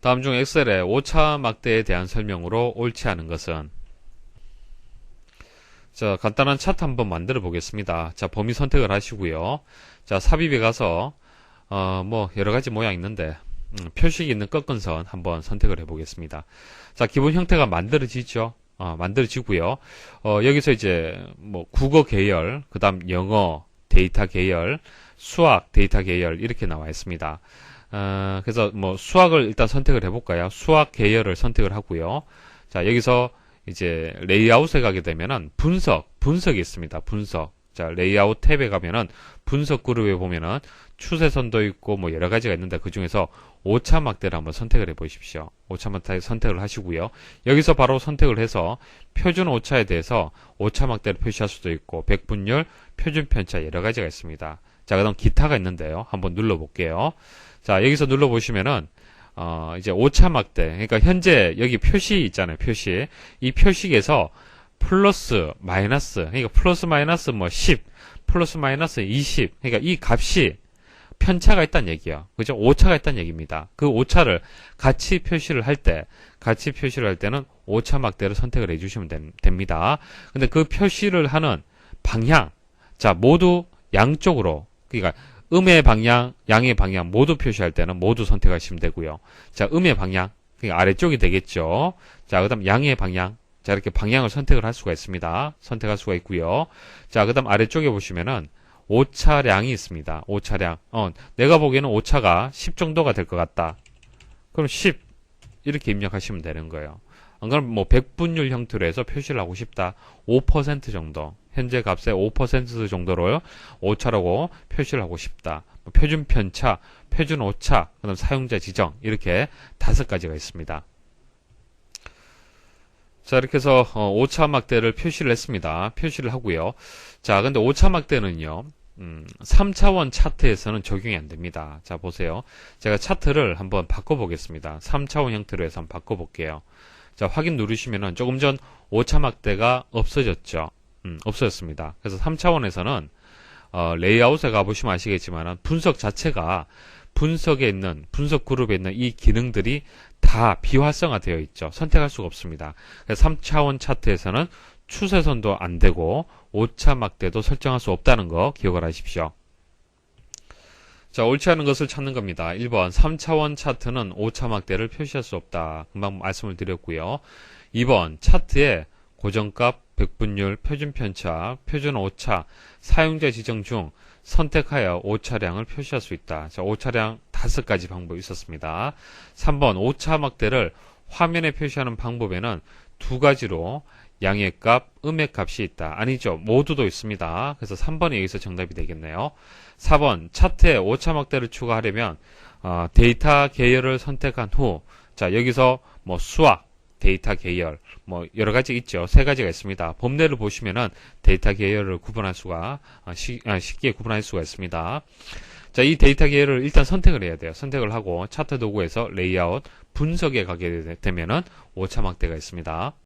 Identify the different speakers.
Speaker 1: 다음 중 엑셀의 오차 막대에 대한 설명으로 옳지 않은 것은 자, 간단한 차트 한번 만들어 보겠습니다. 자, 범위 선택을 하시고요. 자, 삽입에 가서 어, 뭐 여러 가지 모양 있는데 음, 표식 있는 꺾은 선 한번 선택을 해 보겠습니다. 자, 기본 형태가 만들어지죠. 어, 만들어지고요. 어, 여기서 이제 뭐 국어 계열, 그다음 영어 데이터 계열, 수학 데이터 계열 이렇게 나와 있습니다. 어, 그래서 뭐 수학을 일단 선택을 해볼까요? 수학 계열을 선택을 하고요. 자, 여기서 이제 레이아웃에 가게 되면은 분석, 분석이 있습니다. 분석. 자, 레이아웃 탭에 가면은 분석 그룹에 보면은 추세선도 있고 뭐 여러 가지가 있는데 그 중에서 오차 막대를 한번 선택을 해 보십시오. 오차 막대 선택을 하시고요. 여기서 바로 선택을 해서 표준 오차에 대해서 오차 막대를 표시할 수도 있고 백분율, 표준 편차 여러 가지가 있습니다. 자, 그다음 기타가 있는데요. 한번 눌러 볼게요. 자, 여기서 눌러 보시면은 어, 이제 오차 막대. 그러니까 현재 여기 표시 있잖아요. 표시. 이 표식에서 플러스, 마이너스. 그러니까 플러스 마이너스 뭐 10, 플러스 마이너스 20. 그러니까 이 값이 편차가 있다는 얘기야. 그죠? 오차가 있다는 얘기입니다. 그 오차를 같이 표시를 할 때, 같이 표시를 할 때는 오차 막대를 선택을 해주시면 됨- 됩니다. 근데 그 표시를 하는 방향, 자, 모두 양쪽으로, 그러니까 음의 방향, 양의 방향 모두 표시할 때는 모두 선택하시면 되고요. 자, 음의 방향, 그러니까 아래쪽이 되겠죠. 자, 그 다음 양의 방향, 자, 이렇게 방향을 선택을 할 수가 있습니다. 선택할 수가 있고요. 자, 그 다음 아래쪽에 보시면은 오차량이 있습니다. 오차량. 어, 내가 보기에는 오차가 10 정도가 될 것 같다. 그럼 10 이렇게 입력하시면 되는 거예요. 안 그러면 뭐 백분율 형태로 해서 표시를 하고 싶다. 5% 정도. 현재 값의 5% 정도로 오차라고 표시를 하고 싶다. 뭐 표준 편차, 표준 오차, 그다음 사용자 지정 이렇게 다섯 가지가 있습니다. 자 이렇게 해서 어, 오차 막대를 표시를 했습니다. 표시를 하고요. 자 근데 오차 막대는요. 음, 3차원 차트에서는 적용이 안 됩니다. 자 보세요. 제가 차트를 한번 바꿔보겠습니다. 3차원 형태로 해서 한번 바꿔볼게요. 자 확인 누르시면은 조금 전 오차 막대가 없어졌죠. 음, 없어졌습니다. 그래서 3차원에서는 어, 레이아웃에 가보시면 아시겠지만 분석 자체가 분석에 있는 분석 그룹에 있는 이 기능들이 다 비활성화되어 있죠. 선택할 수가 없습니다. 그래서 3차원 차트에서는 추세선도 안 되고 오차 막대도 설정할 수 없다는 거 기억을 하십시오. 자, 옳지 않은 것을 찾는 겁니다. 1번 3차원 차트는 오차 막대를 표시할 수 없다. 금방 말씀을 드렸고요. 2번 차트에 고정값, 백분율, 표준 편차, 표준 오차, 사용자 지정 중 선택하여 오차량을 표시할 수 있다. 자, 오차량 다섯 가지 방법이 있었습니다. 3번 오차 막대를 화면에 표시하는 방법에는 두 가지로 양의 값, 음의 값이 있다. 아니죠. 모두도 있습니다. 그래서 3번이 여기서 정답이 되겠네요. 4번 차트에 오차 막대를 추가하려면 어, 데이터 계열을 선택한 후 자, 여기서 뭐 수학, 데이터 계열, 뭐 여러 가지 있죠. 세 가지가 있습니다. 범례를 보시면은 데이터 계열을 구분할 수가 아, 쉬- 아, 쉽게 구분할 수가 있습니다. 자, 이 데이터 계열을 일단 선택을 해야 돼요. 선택을 하고 차트 도구에서 레이아웃 분석에 가게 되- 되면은 오차 막대가 있습니다.